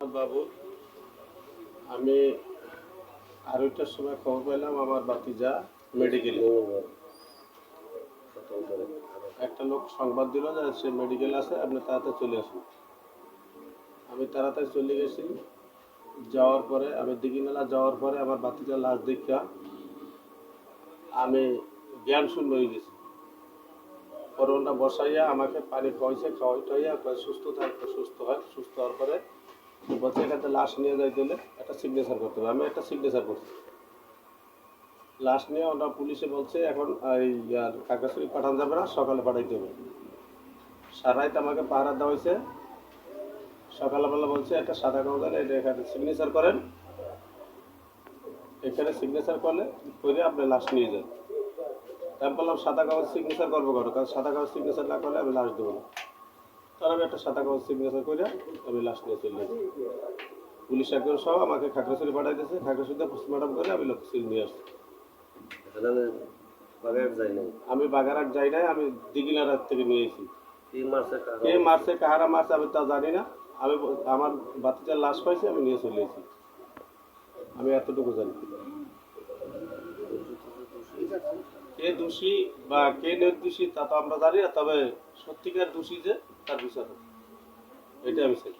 বাবু, আমি আড়াইটার সময় খবর পেলাম আমার বাতিজা মেডিকেলে একটা লোক সংবাদ দিল যে সে মেডিকেল আছে, আপনি তাড়াতাড়ি চলে আসুন। আমি তাড়াতাড়ি চলে গেছি। যাওয়ার পরে, আমি দিঘিনালা যাওয়ার পরে আমার বাতিজা লাশ দেখা আমি জ্ঞান শূন্য হয়ে গেছি। পরে ওটা বসাইয়া আমাকে পানি খাওয়াইছে খাওয়াই টাইয়া সুস্থ থাকবে সুস্থ হয়। সুস্থ হওয়ার পরে বলছে এখানে লাশ নিয়ে যাইতে হলে একটা সিগনেচার করতে হবে। আমি একটা সিগনেচার করছি। লাশ নিয়ে ওটা পুলিশে বলছে, এখন এই আর কাগজপত্র পাঠানো যাবে না, সকালে পাঠাইতে হবে। সারাইত আমাকে পাহারা দেওয়া হয়েছে। সকালবেলা বলছে, একটা সাদা কাগজ এটা এখানে সিগনেচার করেন। এখানে সিগনেচার করলে করে আপনি লাশ নিয়ে যান। তা আমি বললাম, সাদা কাগজ সিগনেচার করব কেন? কারণ সাদা কাগজ সিগনেচার না করলে আমি লাশ দেবো না। তার আমি একটা সাদা কাগজ সিগনেচার করে আমি লাশ নিয়ে চলে যাই। পুলিশ একজন সহ আমাকে খাগড়াছড়ি পাঠাই দিয়েছে খাগড়াছড়িতে পোস্টমর্টম করে আমি লক্ষ্মী নিয়ে আসছি। আমি বাগারাট যাই নাই আমি দিঘিনারাত থেকে নিয়েছি কি মারছে কাহারা মারছে আমি তা জানি না। আমি আমার বাচ্চার লাশ পাইছি আমি নিয়ে চলে এসেছি। আমি এতটুকু জানি। কে দোষী বা কে নির্দোষী তা তো আমরা জানি না, তবে সত্যিকার দোষী যে তার বিচার হবে। এটা আমি চাই